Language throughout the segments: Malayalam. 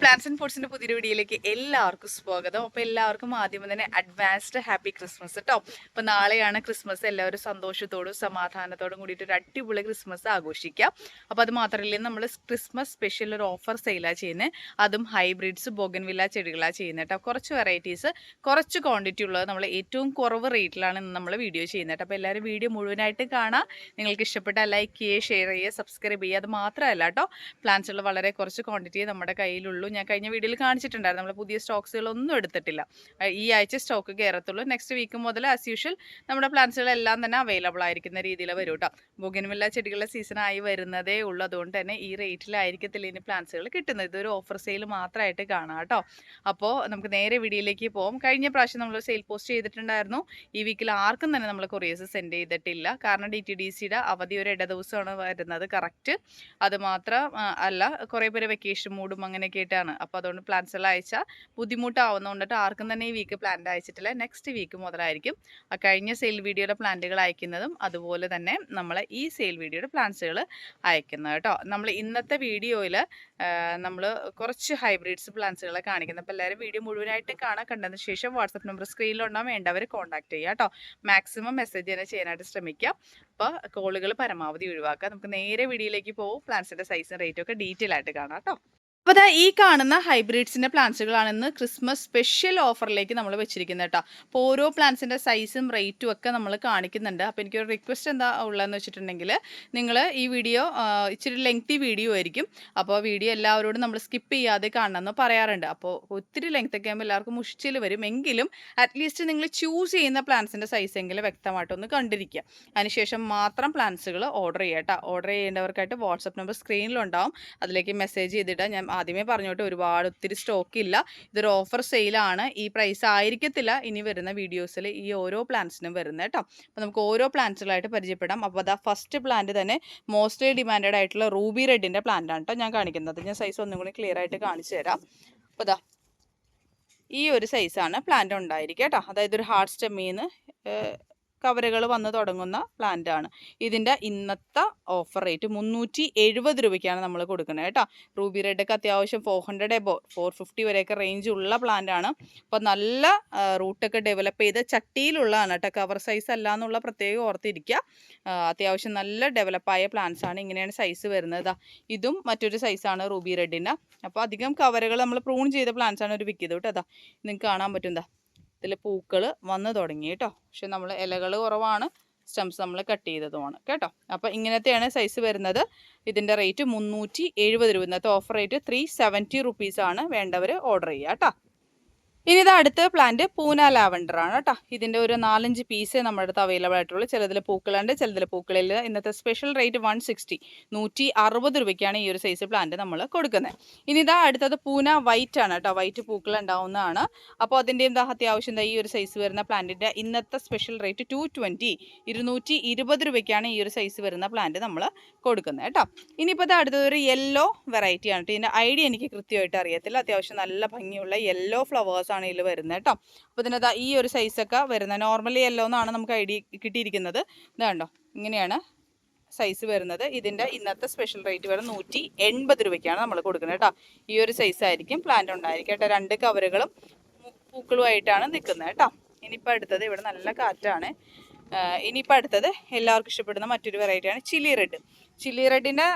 പ്ലാൻസ് ആൻഡ് ഫുഡ്സിന്റെ പുതിയൊരു വീഡിയോയിലേക്ക് എല്ലാവർക്കും സ്വാഗതം. അപ്പൊ എല്ലാവർക്കും ആദ്യം തന്നെ അഡ്വാൻസ്ഡ് ഹാപ്പി ക്രിസ്മസ് കേട്ടോ അപ്പൊ നാളെയാണ് ക്രിസ്മസ് എല്ലാവരും സന്തോഷത്തോടും സമാധാനത്തോടും കൂടിയിട്ട് ഒരു അടിപൊളി ക്രിസ്മസ് ആഘോഷിക്കാം അപ്പൊ അത് മാത്രമല്ല നമ്മൾ ക്രിസ്മസ് സ്പെഷ്യൽ ഒരു ഓഫർ സെയിലാണ് ചെയ്യുന്നത് അതും ഹൈബ്രിഡ്സ് ബോഗൻവില്ല ചെടികളാണ് ചെയ്യുന്നത് കേട്ടോ കുറച്ച് വെറൈറ്റീസ് കുറച്ച് ക്വാണ്ടിറ്റി ഉള്ളത് നമ്മൾ ഏറ്റവും കുറവ് റേറ്റിലാണ് ഇന്ന് നമ്മൾ വീഡിയോ ചെയ്യുന്നത് കേട്ടോ അപ്പോൾ എല്ലാവരും വീഡിയോ മുഴുവനായിട്ട് കാണാം. നിങ്ങൾക്ക് ഇഷ്ടപ്പെട്ട ലൈക്ക് ചെയ്യുക ഷെയർ ചെയ്യുക സബ്സ്ക്രൈബ് ചെയ്യുക. അത് മാത്രമല്ല കേട്ടോ ഉള്ള വളരെ കുറച്ച് ക്വാണ്ടിറ്റിയെ നമ്മുടെ കയ്യിലുള്ളൂ. ഞാൻ കഴിഞ്ഞ വീഡിയോയിൽ കാണിച്ചിട്ടുണ്ടായിരുന്നു. നമ്മൾ പുതിയ സ്റ്റോക്സുകളൊന്നും എടുത്തിട്ടില്ല. ഈ ആഴ്ച സ്റ്റോക്ക് കയറത്തുള്ളൂ. നെക്സ്റ്റ് വീക്ക് മുതൽ ആസ് യൂഷ്വൽ നമ്മുടെ പ്ലാന്റ്സുകളെല്ലാം തന്നെ അവൈലബിൾ ആയിരിക്കുന്ന രീതിയിൽ വരും കേട്ടോ. ബുഗിനുമില്ല ചെടികളുടെ സീസൺ ആയി വരുന്നതേ ഉള്ളൂ. അതുകൊണ്ട് തന്നെ ഈ റേറ്റിലായിരിക്കത്തില്ല ഇനി പ്ലാന്റ്സുകൾ കിട്ടുന്നത്. ഇതൊരു ഓഫർ സെയിൽ മാത്രമായിട്ട് കാണാം കേട്ടോ. അപ്പോൾ നമുക്ക് നേരെ വീഡിയോയിലേക്ക് പോകും കഴിഞ്ഞ പ്രാവശ്യം നമ്മൾ സെയിൽ പോസ്റ്റ് ചെയ്തിട്ടുണ്ടായിരുന്നു. ഈ വീക്കിൽ ആർക്കും തന്നെ നമ്മൾ കൊറിയേഴ്സ് സെൻഡ് ചെയ്തിട്ടില്ല. കാരണം ഡി ടി ഡി സിയുടെ അവധി ഒരു ഇട ദിവസമാണ് വരുന്നത്. കറക്റ്റ് അതുമാത്രം അല്ല കുറേ പേര് വെക്കേഷൻ മൂടും അങ്ങനെയൊക്കെ ആയിട്ടാണ് അപ്പോൾ അതുകൊണ്ട് പ്ലാൻസ് എല്ലാം അയച്ചാൽ ബുദ്ധിമുട്ടാവുന്നതുകൊണ്ടിട്ട് ആർക്കും തന്നെ ഈ വീക്ക് പ്ലാന്റ് അയച്ചിട്ടില്ല. നെക്സ്റ്റ് വീക്ക് മുതലായിരിക്കും. ആ കഴിഞ്ഞ സെയിൽ വീഡിയോയുടെ പ്ലാന്റുകൾ അയക്കുന്നതും അതുപോലെ തന്നെ നമ്മൾ ഈ സെയിൽ വീഡിയോയുടെ പ്ലാൻസുകൾ അയക്കുന്നത് കേട്ടോ. നമ്മൾ ഇന്നത്തെ വീഡിയോയിൽ നമ്മൾ കുറച്ച് ഹൈബ്രിഡ്സ് പ്ലാൻസുകളെ കാണിക്കുന്നത് അപ്പോൾ എല്ലാവരും വീഡിയോ മുഴുവനായിട്ട് കാണാൻ കണ്ടതിന് ശേഷം വാട്സപ്പ് നമ്പർ സ്ക്രീനിലുണ്ടാകും വേണ്ടവർ കോൺടാക്ട് ചെയ്യുക കേട്ടോ. മാക്സിമം മെസ്സേജ് തന്നെ ചെയ്യാനായിട്ട് ശ്രമിക്കാം. അപ്പോൾ കോളുകൾ പരമാവധി ഒഴിവാക്കുക. നമുക്ക് നേരെ വീഡിയോയിലേക്ക് പോകും പ്ലാൻസിന്റെ സൈസും റേറ്റും ഒക്കെ ഡീറ്റെയിൽ ആയിട്ട് കാണാം കേട്ടോ. അപ്പോൾ ദാ ഈ കാണുന്ന ഹൈബ്രിഡ്സിന്റെ പ്ലാന്റ്സുകളാണെന്ന് ക്രിസ്മസ് സ്പെഷ്യൽ ഓഫറിലേക്ക് നമ്മൾ വെച്ചിരിക്കുന്നത് കേട്ടോ അപ്പോൾ ഓരോ പ്ലാന്റ്സിന്റെ സൈസും റേറ്റും ഒക്കെ നമ്മൾ കാണിക്കുന്നുണ്ട്. അപ്പോൾ എനിക്കൊരു റിക്വസ്റ്റ് എന്താ ഉള്ളതെന്ന് വെച്ചിട്ടുണ്ടെങ്കിൽ നിങ്ങൾ ഈ വീഡിയോ ഇച്ചിരി ലെങ്തി വീഡിയോ ആയിരിക്കും. അപ്പോൾ വീഡിയോ എല്ലാവരോടും നമ്മൾ സ്കിപ്പ് ചെയ്യാതെ കാണണമെന്ന് പറയാറുണ്ട്. അപ്പോൾ ഒത്തിരി ലെങ്ത് ഒക്കെ ആകുമ്പോൾ എല്ലാവർക്കും മുഷിച്ചിൽ വരും. എങ്കിലും അറ്റ്ലീസ്റ്റ് നിങ്ങൾ ചൂസ് ചെയ്യുന്ന പ്ലാന്റ്സിന്റെ സൈസ് എങ്കിലും വ്യക്തമായിട്ടൊന്ന് കണ്ടിരിക്കുക. അതിനുശേഷം മാത്രം പ്ലാന്റ്സുകൾ ഓർഡർ ചെയ്യാം കേട്ടോ ഓർഡർ ചെയ്യേണ്ടവർക്കായിട്ട് വാട്സപ്പ് നമ്പർ സ്ക്രീനിലുണ്ടാവും അതിലേക്ക് മെസ്സേജ് ചെയ്തിട്ട് ഞാൻ ആദ്യമേ പറഞ്ഞോട്ടെ ഒരുപാട് ഒത്തിരി സ്റ്റോക്ക് ഇല്ല ഇതൊരു ഓഫർ സെയിലാണ് ഈ പ്രൈസ് ആയിരിക്കത്തില്ല ഇനി വരുന്ന വീഡിയോസിൽ ഈ ഓരോ പ്ലാന്റ്സിനും വരുന്നത് കേട്ടോ. അപ്പോൾ നമുക്ക് ഓരോ പ്ലാന്റ്സുകളായിട്ട് പരിചയപ്പെടാം. അപ്പോൾ അതാ ഫസ്റ്റ് പ്ലാന്റ് തന്നെ മോസ്റ്റ്ലി ഡിമാൻഡഡ് ആയിട്ടുള്ള റൂബി റെഡിന്റെ പ്ലാന്റ് ആണ് കേട്ടോ ഞാൻ കാണിക്കുന്നത്. ഞാൻ സൈസ് ഒന്നും കൂടി ക്ലിയർ ആയിട്ട് കാണിച്ചു തരാം. അപ്പോൾ ദാ ഈ ഒരു സൈസാണ് പ്ലാന്റ് ഉണ്ടായിരിക്കുക കേട്ടോ. അതായത് ഒരു ഹാർട്ട് സ്റ്റെമ്മീന്ന് കവറുകൾ വന്ന് തുടങ്ങുന്ന പ്ലാന്റ് ആണ്. ഇതിന്റെ ഇന്നത്തെ ഓഫർ റേറ്റ് മുന്നൂറ്റി എഴുപത് രൂപയ്ക്കാണ് നമ്മൾ കൊടുക്കുന്നത് കേട്ടോ. റൂബി റെഡൊക്കെ അത്യാവശ്യം four hundred above four fifty വരെയൊക്കെ റേഞ്ച് ഉള്ള പ്ലാന്റ് ആണ്. അപ്പോൾ നല്ല റൂട്ടൊക്കെ ഡെവലപ്പ് ചെയ്ത് ചട്ടിയിലുള്ളതാണ് കേട്ടോ. കവർ സൈസ് അല്ല എന്നുള്ള പ്രത്യേകം ഓർത്തിരിക്കുക. അത്യാവശ്യം നല്ല ഡെവലപ്പായ പ്ലാന്റ്സ് ആണ്. ഇങ്ങനെയാണ് സൈസ് വരുന്നത് ഇതും മറ്റൊരു സൈസാണ് റൂബി റെഡിന്റെ അപ്പോൾ അധികം കവറുകൾ നമ്മൾ പ്രൂൺ ചെയ്ത പ്ലാന്റ്സ് ആണ് ഒരു വിൽക്കുന്നത് കേട്ടോ. അതാ നിങ്ങൾക്ക് കാണാൻ പറ്റും ഇതിൽ പൂക്കൾ വന്നു തുടങ്ങി കേട്ടോ പക്ഷെ നമ്മൾ ഇലകൾ കുറവാണ്. സ്റ്റംസ് നമ്മൾ കട്ട് ചെയ്തതുമാണ്. കേട്ടോ? അപ്പോൾ ഇങ്ങനത്തെയാണ് സൈസ് വരുന്നത്. ഇതിന്റെ റേറ്റ് മുന്നൂറ്റി എഴുപത് രൂപ. ഇന്നത്തെ ഓഫർ റേറ്റ് ത്രീ സെവന്റി റുപ്പീസാണ് വേണ്ടവർ ഓർഡർ ചെയ്യുക കേട്ടോ ഇനി ഇത് അടുത്ത പ്ലാന്റ് പൂന ലാവൻഡർ ആണ് കേട്ടോ. ഇതിന്റെ ഒരു നാലഞ്ച് പീസ് നമ്മുടെ അടുത്ത് അവൈലബിൾ ആയിട്ടുള്ളൂ. ചിലതിൽ പൂക്കളുണ്ട് ചിലതിൽ പൂക്കളില്ല. ഇന്നത്തെ സ്പെഷ്യൽ റേറ്റ് വൺ സിക്സ്റ്റി നൂറ്റി അറുപത് രൂപയ്ക്കാണ് ഈ ഒരു സൈസ് പ്ലാന്റ് നമ്മൾ കൊടുക്കുന്നത് ഇനി ഇതാ അടുത്തത് പൂന വൈറ്റ് ആണ് കേട്ടോ. വൈറ്റ് പൂക്കൾ ഉണ്ടാവുന്നതാണ്. അപ്പോൾ അതിന്റെ എന്താ അത്യാവശ്യം? ഈ ഒരു സൈസ് വരുന്ന പ്ലാന്റിന്റെ ഇന്നത്തെ സ്പെഷ്യൽ റേറ്റ് ടു ട്വന്റി ഇരുന്നൂറ്റി ഇരുപത് രൂപയ്ക്കാണ് ഈ ഒരു സൈസ് വരുന്ന പ്ലാന്റ് നമ്മൾ കൊടുക്കുന്നത് കേട്ടോ. ഇനിയിപ്പോൾ ഇത് അടുത്തത് ഒരു യെല്ലോ വെറൈറ്റി ആണ് കേട്ടോ. ഇതിന്റെ ഐഡിയ എനിക്ക് കൃത്യമായിട്ട് അറിയത്തില്ല. അത്യാവശ്യം നല്ല ഭംഗിയുള്ള യെല്ലോ ഫ്ലവേഴ്സ് ആണ് ഇതിൽ വരുന്നത് കേട്ടോ. അപ്പോൾ ഇതിനകത്ത് ഈ ഒരു സൈസൊക്കെ വരുന്നത്. നോർമലി യെല്ലോ എന്നാണ് നമുക്ക് ഐഡിയ കിട്ടിയിരിക്കുന്നത്. ഇതാണ്ടോ ഇങ്ങനെയാണ് സൈസ് വരുന്നത്. ഇതിന്റെ ഇന്നത്തെ സ്പെഷ്യൽ റേറ്റ് വരുന്നത് നൂറ്റി എൺപത് രൂപയ്ക്കാണ് നമ്മൾ കൊടുക്കുന്നത് കേട്ടോ. ഈ ഒരു സൈസ് ആയിരിക്കും പ്ലാന്റ് ഉണ്ടായിരിക്കും കേട്ടോ. രണ്ട് കവറുകളും പൂക്കളുമായിട്ടാണ് നിൽക്കുന്നത് കേട്ടോ. ഇനിയിപ്പോൾ അടുത്തത് ഇവിടെ നല്ല കാറ്റാണ്. ഇനിയിപ്പോൾ അടുത്തത് എല്ലാവർക്കും ഇഷ്ടപ്പെടുന്ന മറ്റൊരു വെറൈറ്റിയാണ് ചില്ലി റെഡ് ചില്ലി റെഡിന്റെ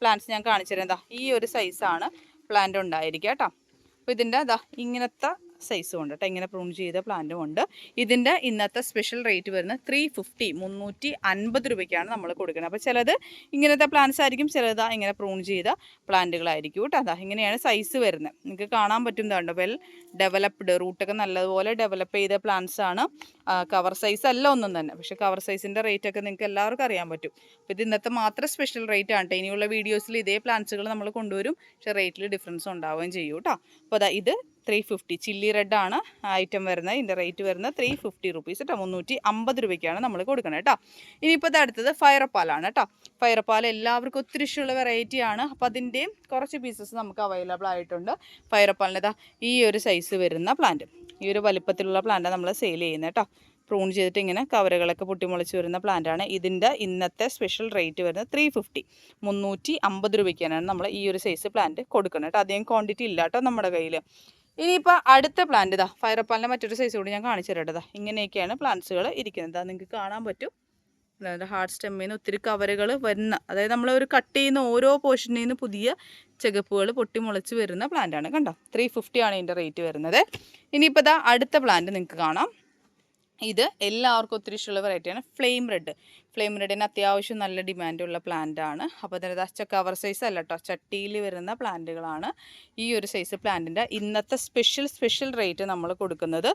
പ്ലാന്റ്സ് ഞാൻ കാണിച്ചുതരാം എന്താ ഈ ഒരു സൈസാണ് പ്ലാന്റ് ഉണ്ടായിരിക്കുക കേട്ടോ. അപ്പോൾ ഇതിന്റെ അതാ ഇങ്ങനത്തെ സൈസും ഉണ്ട് കേട്ടോ ഇങ്ങനെ പ്രൂൺ ചെയ്ത പ്ലാന്റും ഉണ്ട്. ഇതിന്റെ ഇന്നത്തെ സ്പെഷ്യൽ റേറ്റ് വരുന്നത് ത്രീ ഫിഫ്റ്റി മുന്നൂറ്റി അൻപത് രൂപയ്ക്കാണ് നമ്മൾ കൊടുക്കുന്നത്. അപ്പോൾ ചിലത് ഇങ്ങനത്തെ പ്ലാന്റ്സ് ആയിരിക്കും ചിലത് ഇങ്ങനെ പ്രൂൺ ചെയ്ത പ്ലാന്റുകളായിരിക്കും കേട്ടോ അതാ ഇങ്ങനെയാണ് സൈസ് വരുന്നത്. നിങ്ങൾക്ക് കാണാൻ പറ്റും ഇതാണ്ടോ വെൽ ഡെവലപ്ഡ് റൂട്ടൊക്കെ നല്ലതുപോലെ ഡെവലപ്പ് ചെയ്ത പ്ലാന്റ്സ് ആണ്. കവർ സൈസ് അല്ല ഒന്നും തന്നെ. പക്ഷേ കവർ സൈസിന്റെ റേറ്റ് ഒക്കെ നിങ്ങൾക്ക് എല്ലാവർക്കും അറിയാൻ പറ്റും. അപ്പോൾ ഇത് ഇന്നത്തെ മാത്രം സ്പെഷ്യൽ റേറ്റ് ആണ് കേട്ടോ ഇനിയുള്ള വീഡിയോസിൽ ഇതേ പ്ലാന്റ്സുകൾ നമ്മൾ കൊണ്ടുവരും. പക്ഷേ റേറ്റിൽ ഡിഫറൻസ് ഉണ്ടാവുകയും ചെയ്യും കേട്ടോ അപ്പോൾ അതാ ഇത് ത്രീ ഫിഫ്റ്റി ചില്ലി റെഡ് ആണ് ഐറ്റം വരുന്നത്. ഇതിന്റെ റേറ്റ് വരുന്നത് ത്രീ ഫിഫ്റ്റി റുപ്പീസ് കേട്ടോ മുന്നൂറ്റി അമ്പത് രൂപയ്ക്കാണ് നമ്മൾ കൊടുക്കുന്നത് കേട്ടോ ഇനിയിപ്പോൾ അടുത്തത് ഫയറപ്പാലാണ് കേട്ടോ ഫയറപ്പാൽ എല്ലാവർക്കും ഒത്തിരി ഇഷ്ടമുള്ള വെറൈറ്റി ആണ്. അപ്പോൾ അതിന്റെയും കുറച്ച് പീസസ് നമുക്ക് അവൈലബിൾ ആയിട്ടുണ്ട്. ഫയറപ്പാലിന്റെ ഈ ഒരു സൈസ് വരുന്ന പ്ലാന്റ് ഈ ഒരു വലിപ്പത്തിലുള്ള പ്ലാന്റ് നമ്മൾ സെയിൽ ചെയ്യുന്നത് കേട്ടോ പ്രൂൺ ചെയ്തിട്ട് ഇങ്ങനെ കവറുകളൊക്കെ പൊട്ടിമുളച്ച് വരുന്ന പ്ലാന്റാണ് ഇതിന്റെ ഇന്നത്തെ സ്പെഷ്യൽ റേറ്റ് വരുന്നത് ത്രീ ഫിഫ്റ്റി മുന്നൂറ്റി അമ്പത് രൂപയ്ക്കാണ് നമ്മൾ ഈ ഒരു സൈസ് പ്ലാന്റ് കൊടുക്കുന്നത് കേട്ടോ അധികം ക്വാണ്ടിറ്റി ഇല്ല കേട്ടോ നമ്മുടെ കയ്യിൽ ഇനിയിപ്പോൾ അടുത്ത പ്ലാന്റ് ഇതാ ഫയറപ്പാലിന്റെ മറ്റൊരു സൈസ് കൂടി ഞാൻ കാണിച്ചു തരേണ്ടതാ ഇങ്ങനെയൊക്കെയാണ് പ്ലാന്റ്സുകൾ ഇരിക്കുന്നത്. നിങ്ങൾക്ക് കാണാൻ പറ്റും. അതായത് ഹാർഡ് സ്റ്റെമ്മിൽ നിന്ന് ഒത്തിരി കവറുകൾ വരുന്ന അതായത് നമ്മൾ ഒരു കട്ട് ചെയ്യുന്ന ഓരോ പോർഷനിൽ നിന്ന് പുതിയ ചെകപ്പുകൾ പൊട്ടി മുളച്ച് വരുന്ന പ്ലാന്റാണ് കണ്ടോ? ത്രീ ഫിഫ്റ്റി ആണ് ഇതിന്റെ റേറ്റ് വരുന്നത്. ഇനിയിപ്പോൾ ഇതാ അടുത്ത പ്ലാന്റ് നിങ്ങൾക്ക് കാണാം. ഇത് എല്ലാവർക്കും ഒത്തിരി ഇഷ്ടമുള്ള വെറൈറ്റിയാണ് ഫ്ലെയിം റെഡ് ഫ്ലെയിം റെഡിന് അത്യാവശ്യം നല്ല ഡിമാൻഡുള്ള ആണ്. അപ്പോൾ അതിന്റെ അച്ഛ കവർ സൈസ് അല്ല കേട്ടോ ചട്ടിയിൽ വരുന്ന പ്ലാന്റുകളാണ് ഈ ഒരു സൈസ് പ്ലാന്റിന്റെ ഇന്നത്തെ സ്പെഷ്യൽ സ്പെഷ്യൽ റേറ്റ് നമ്മൾ കൊടുക്കുന്നത്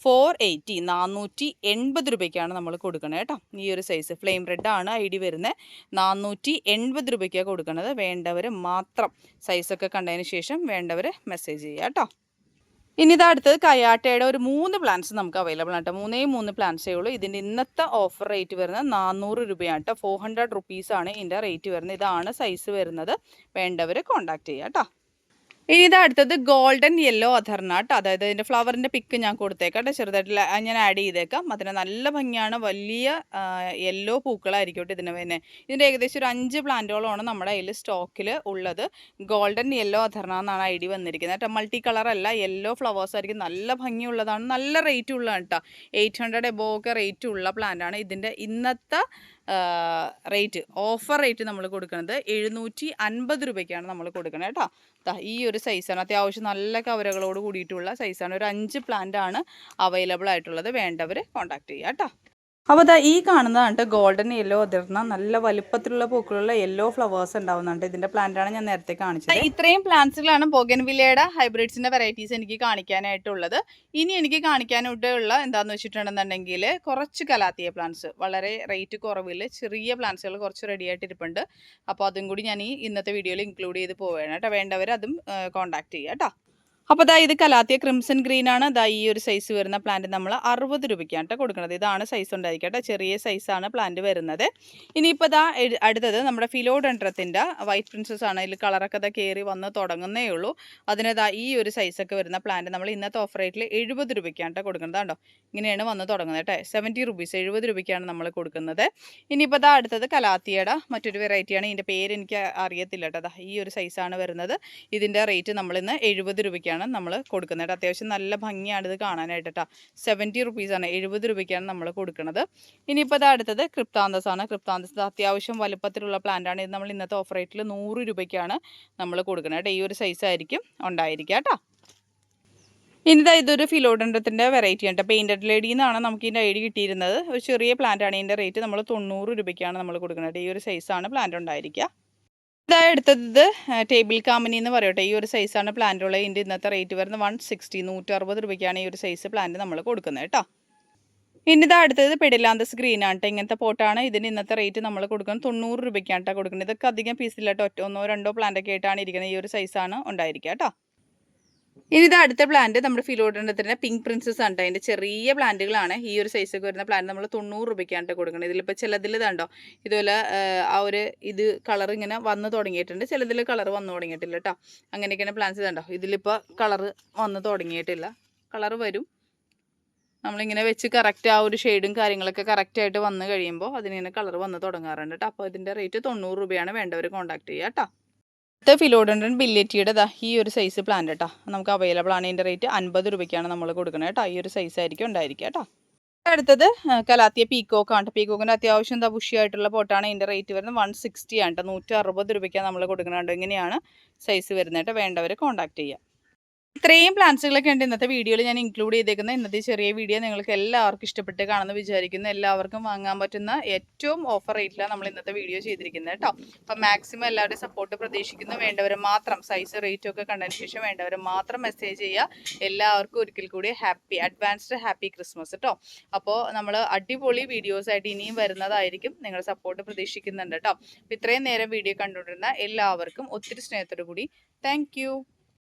ഫോർ എയ്റ്റി നാനൂറ്റി എൺപത് രൂപയ്ക്കാണ് നമ്മൾ കൊടുക്കുന്നത് കേട്ടോ ഈ ഒരു സൈസ് ഫ്ലെയിം റെഡ് ആണ് ഐ ഡി വരുന്നത് നാനൂറ്റി എൺപത് രൂപയ്ക്കാണ് കൊടുക്കുന്നത് വേണ്ടവർ മാത്രം സൈസൊക്കെ കണ്ടതിന് ശേഷം വേണ്ടവർ മെസ്സേജ് ചെയ്യുക കേട്ടോ ഇനി ഇത് അടുത്തത് കയാട്ടയുടെ ഒരു മൂന്ന് പ്ലാൻസ് നമുക്ക് അവൈലബിൾ ആണ് കേട്ടോ മൂന്നേ മൂന്ന് പ്ലാൻസേ ഉള്ളൂ ഇതിന്റെ ഇന്നത്തെ ഓഫർ റേറ്റ് വരുന്നത് നാനൂറ് രൂപയാണ് കേട്ടോ ഫോർ ഹൺഡ്രഡ് റുപ്പീസാണ് ഇതിന്റെ റേറ്റ് വരുന്നത്. ഇതാണ് സൈസ് വരുന്നത്. വേണ്ടവർ കോൺടാക്ട് ചെയ്യാം കേട്ടോ ഇനി ഇത് അടുത്തത് ഗോൾഡൻ യെല്ലോ അധർണാട്ട് അതായത് ഇതിന്റെ ഫ്ലവറിന്റെ പിക്ക് ഞാൻ കൊടുത്തേക്കാം കേട്ടോ. ചെറുതായിട്ട് ഞാൻ ആഡ് ചെയ്തേക്കാം. അതിന് നല്ല ഭംഗിയാണ്. വലിയ യെല്ലോ പൂക്കളായിരിക്കും കേട്ടോ ഇതിന് പിന്നെ ഇതിന്റെ ഏകദേശം ഒരു അഞ്ച് പ്ലാന്റുകളാണ് നമ്മുടെ അതിൽ സ്റ്റോക്കിൽ ഉള്ളത് ഗോൾഡൻ യെല്ലോ അധർണ എന്നാണ് ഐ ഡി വന്നിരിക്കുന്നത് കേട്ടോ. മൾട്ടി കളർ അല്ല യെല്ലോ ഫ്ലവേഴ്സ് ആയിരിക്കും. നല്ല ഭംഗിയുള്ളതാണ്. നല്ല റേറ്റ് ഉള്ളതാണ് കേട്ടോ. എയ്റ്റ് ഹൺഡ്രഡ് എബോ ഒക്കെ റേറ്റ് ഉള്ള പ്ലാന്റാണ് ഇതിന്റെ ഇന്നത്തെ റേറ്റ് ഓഫർ റേറ്റ് നമ്മൾ കൊടുക്കുന്നത് എഴുന്നൂറ്റി അൻപത് രൂപയ്ക്കാണ് നമ്മൾ കൊടുക്കുന്നത് കേട്ടോ. ഈ ഒരു സൈസാണ്. അത്യാവശ്യം നല്ല കവരകളോട് കൂടിയിട്ടുള്ള സൈസാണ്. ഒരു അഞ്ച് പ്ലാന്റ് ആണ് അവൈലബിൾ ആയിട്ടുള്ളത്. വേണ്ടവർ കോൺടാക്ട് ചെയ്യുക കേട്ടോ. അപ്പോൾ അതാ ഈ കാണുന്നതാണ് ഗോൾഡൻ യെല്ലോ അതിർന്ന നല്ല വലിപ്പത്തിലുള്ള പൂക്കളുള്ള യെല്ലോ ഫ്ലവേഴ്സ് ഉണ്ടാവുന്നുണ്ട് ഇതിന്റെ പ്ലാന്റാണ് ഞാൻ നേരത്തെ കാണിച്ചത്. ഇത്രയും പ്ലാന്റ്സുകളാണ് ബോഗൻവില്ലയുടെ ഹൈബ്രിഡ്സിന്റെ വെറൈറ്റീസ് എനിക്ക് കാണിക്കാനായിട്ടുള്ളത്. ഇനി എനിക്ക് കാണിക്കാനായിട്ടുള്ള എന്താന്ന് വെച്ചിട്ടുണ്ടെന്നുണ്ടെങ്കിൽ കുറച്ച് കലാത്തിയ പ്ലാന്റ്സ് വളരെ റേറ്റ് കുറവിൽ ചെറിയ പ്ലാന്റ്സുകൾ കുറച്ച് റെഡി ആയിട്ട് ഇരിപ്പുണ്ട്. അപ്പോൾ അതും കൂടി ഞാൻ ഈ ഇന്നത്തെ വീഡിയോയിൽ ഇൻക്ലൂഡ് ചെയ്ത് പോവുകയാണ് കേട്ടോ. വേണ്ടവർ അതും കോൺടാക്ട് ചെയ്യാം കേട്ടോ. അപ്പോൾ ദാ ഇത് കലാത്തിയ ക്രിംസൺ ഗ്രീൻ ആണ്. ദാ ഈ ഒരു സൈസ് വരുന്ന പ്ലാന്റ് നമ്മൾ അറുപത് രൂപയ്ക്കാണ് കൊടുക്കുന്നത് ഇതാണ് സൈസ് ഉണ്ടായിരിക്കട്ടെ. ചെറിയ സൈസാണ് പ്ലാന്റ് വരുന്നത്. ഇനിയിപ്പോൾ ദാ അടുത്തത് നമ്മുടെ ഫിലോഡൻഡ്രത്തിന്റെ വൈറ്റ് പ്രിൻസസ് ആണ്. ഇതിൽ കളറൊക്കെ ദാ കയറി വന്ന് തുടങ്ങുന്നേ ഉള്ളൂ. അതിന് ദാ ഈ ഒരു സൈസൊക്കെ വരുന്ന പ്ലാന്റ് നമ്മൾ ഇന്നത്തെ ഓഫർ റേറ്റിൽ എഴുപത് രൂപയ്ക്കാണ് കൊടുക്കുന്നത് കേട്ടോ ഇങ്ങനെയാണ് വന്ന് തുടങ്ങുന്നത് കേട്ടോ സെവന്റി റുപ്പീസ് എഴുപത് രൂപയ്ക്കാണ് നമ്മൾ കൊടുക്കുന്നത്. ഇനിയിപ്പോൾ ദാ അടുത്തത് കലാത്തിയുടെ മറ്റൊരു വെറൈറ്റിയാണ് ഇതിന്റെ പേര് എനിക്ക് അറിയത്തില്ല കേട്ടോ ദാ. ഈ ഒരു സൈസാണ് വരുന്നത്. ഇതിന്റെ റേറ്റ് നമ്മളിന്ന് എഴുപത് രൂപയ്ക്കാണ് നമ്മൾ കൊടുക്കുന്നത്. കേട്ടോ അത്യാവശ്യം നല്ല ഭംഗിയാണ് ഇത് കാണാനായിട്ട്. കേട്ടോ സെവന്റി റുപ്പീസാണ് എഴുപത് രൂപയ്ക്കാണ് നമ്മൾ കൊടുക്കുന്നത് ഇനിയിപ്പോൾ ഇത് അടുത്തത് ക്രിപ്താന്തസ് ആണ്. ക്രിപ്താന്തസ് അത്യാവശ്യം വലുപ്പത്തിലുള്ള പ്ലാന്റാണ് ഇത് നമ്മൾ ഇന്നത്തെ ഓഫർ റേറ്റിൽ നൂറ് രൂപയ്ക്കാണ് നമ്മൾ കൊടുക്കുന്നത് കേട്ടോ ഈ ഒരു സൈസ് ആയിരിക്കും ഉണ്ടായിരിക്കുക കേട്ടോ ഇനിതാ ഇതൊരു ഫിലോഡൻഡത്തിന്റെ വെറൈറ്റി ആണ് പെയിന്റഡ് ലേഡി എന്നാണ് നമുക്ക് ഇതിന്റെ ഐഡി കിട്ടിയിരുന്നത്. ഒരു ചെറിയ പ്ലാന്റ് ആണ്. ഇതിന്റെ റേറ്റ് നമ്മൾ തൊണ്ണൂറ് രൂപയ്ക്കാണ് നമ്മൾ കൊടുക്കുന്നത് ഈ ഒരു സൈസാണ് പ്ലാന്റ് ഉണ്ടായിരിക്കുക. ഇതാ എടുത്തത് ടേബിൾ കാമ്പനി എന്ന് പറയട്ടെ. ഈ ഒരു സൈസാണ് പ്ലാന്റ് ഉള്ളത്. ഇതിന്റെ ഇന്നത്തെ റേറ്റ് വരുന്നത് വൺ സിക്സ്റ്റി നൂറ്ററുപത് രൂപയ്ക്കാണ് ഈ ഒരു സൈസ് പ്ലാന്റ് നമ്മൾ കൊടുക്കുന്നത് കേട്ടോ. ഇനി ഇതാ അടുത്തത് പെഡിലാന്തസ് ഗ്രീൻ ആണ് കേട്ടോ ഇങ്ങനത്തെ പോട്ടാണ്. ഇതിന് ഇന്നത്തെ റേറ്റ് നമ്മൾ കൊടുക്കുന്നത് തൊണ്ണൂറ് രൂപയ്ക്കാണ് കേട്ടോ കൊടുക്കുന്നത്. ഇതൊക്കെ അധികം പീസില്ലാട്ടോ ഒറ്റ ഒന്നോ രണ്ടോ പ്ലാന്റ് ഒക്കെ ആയിട്ടാണ് ഇരിക്കുന്നത്. ഈ ഒരു സൈസാണ് ഉണ്ടായിരിക്കുക കേട്ടോ ഇനി ഇത് അടുത്ത പ്ലാന്റ് നമ്മുടെ ഫിലോഡൻഡത്തിന്റെ പിങ്ക് പ്രിൻസസ് ആണ് ട്ടോ. അതിന്റെ ചെറിയ പ്ലാന്റുകളാണ് ഈ ഒരു സൈസൊക്കെ വരുന്ന പ്ലാന്റ് നമ്മൾ തൊണ്ണൂറ് രൂപയ്ക്കാണ് കൊടുക്കുന്നത് ഇതിലിപ്പോൾ ചിലതിൽ ഇതുണ്ടോ ഇതുപോലെ ആ, ആ ഒരു ഇത് കളർ ഇങ്ങനെ വന്നു തുടങ്ങിയിട്ടുണ്ട്. ചിലതിൽ കളർ വന്നു തുടങ്ങിയിട്ടില്ല കേട്ടോ അങ്ങനെയൊക്കെയാണ് പ്ലാന്റ്സ് ഇതുണ്ടോ ഇതിലിപ്പോൾ കളർ വന്ന് തുടങ്ങിയിട്ടില്ല. കളർ വരും. നമ്മളിങ്ങനെ വെച്ച് കറക്റ്റ് ആ ഒരു ഷെയ്ഡും കാര്യങ്ങളൊക്കെ കറക്റ്റായിട്ട് വന്നു കഴിയുമ്പോൾ അതിനിങ്ങനെ കളർ വന്ന് തുടങ്ങാറുണ്ട് കേട്ടോ അപ്പോൾ ഇതിന്റെ റേറ്റ് തൊണ്ണൂറ് രൂപയാണ് വേണ്ടവർ കോൺടാക്ട് ചെയ്യുക കേട്ടോ അടുത്ത ഫിലോഡൻഡൻ ബില്ലറ്റിയുടെ ഈ ഒരു സൈസ് പ്ലാന്റ് കേട്ടോ നമുക്ക് അവൈലബിൾ ആണ്. ഇതിന്റെ റേറ്റ് അൻപത് രൂപയ്ക്കാണ് നമ്മൾ കൊടുക്കുന്നത് കേട്ടോ ഈ ഒരു സൈസ് ആയിരിക്കും ഉണ്ടായിരിക്കുക കേട്ടോ അടുത്തത് കലാത്തിയ പീക്കോക്ക് ആണ് പീക്കോക്കിന്റെ അത്യാവശ്യം എന്താ ബുഷിയായിട്ടുള്ള പോട്ടാണ് ഇതിന്റെ റേറ്റ് വരുന്നത് വൺ സിക്സ്റ്റി ആണ് കേട്ടോ നൂറ്റി അറുപത് രൂപയ്ക്കാണ് നമ്മൾ കൊടുക്കുന്നുണ്ട് ഇങ്ങനെയാണ് സൈസ് വരുന്നത് കേട്ടോ വേണ്ടവർ കോൺടാക്ട് ചെയ്യുക ഇത്രയും പ്ലാൻസുകളൊക്കെ ഉണ്ട്. ഇന്നത്തെ വീഡിയോയിൽ ഞാൻ ഇൻക്ലൂഡ് ചെയ്തേക്കുന്ന ഇന്നത്തെ ചെറിയ വീഡിയോ നിങ്ങൾക്ക് എല്ലാവർക്കും ഇഷ്ടപ്പെട്ട് കാണുമെന്ന് വിചാരിക്കുന്നു. എല്ലാവർക്കും വാങ്ങാൻ പറ്റുന്ന ഏറ്റവും ഓഫർ റേറ്റിലാണ് നമ്മൾ ഇന്നത്തെ വീഡിയോ ചെയ്തിരിക്കുന്നത് കേട്ടോ. അപ്പം മാക്സിമം എല്ലാവരുടെയും സപ്പോർട്ട് പ്രതീക്ഷിക്കുന്നു. വേണ്ടവർ മാത്രം സൈസ് റേറ്റും ഒക്കെ കണ്ടതിന് ശേഷം വേണ്ടവർ മാത്രം മെസ്സേജ് ചെയ്യുക. എല്ലാവർക്കും ഒരിക്കൽ കൂടി ഹാപ്പി അഡ്വാൻസ്ഡ് ഹാപ്പി ക്രിസ്മസ് കേട്ടോ അപ്പോൾ നമ്മൾ അടിപൊളി വീഡിയോസ് ആയിട്ട് ഇനിയും വരുന്നതായിരിക്കും. നിങ്ങൾ സപ്പോർട്ട് പ്രതീക്ഷിക്കുന്നുണ്ട് കേട്ടോ. ഇത്രയും നേരം വീഡിയോ കണ്ടുകൊണ്ടിരുന്ന എല്ലാവർക്കും ഒത്തിരി സ്നേഹത്തോടു കൂടി താങ്ക്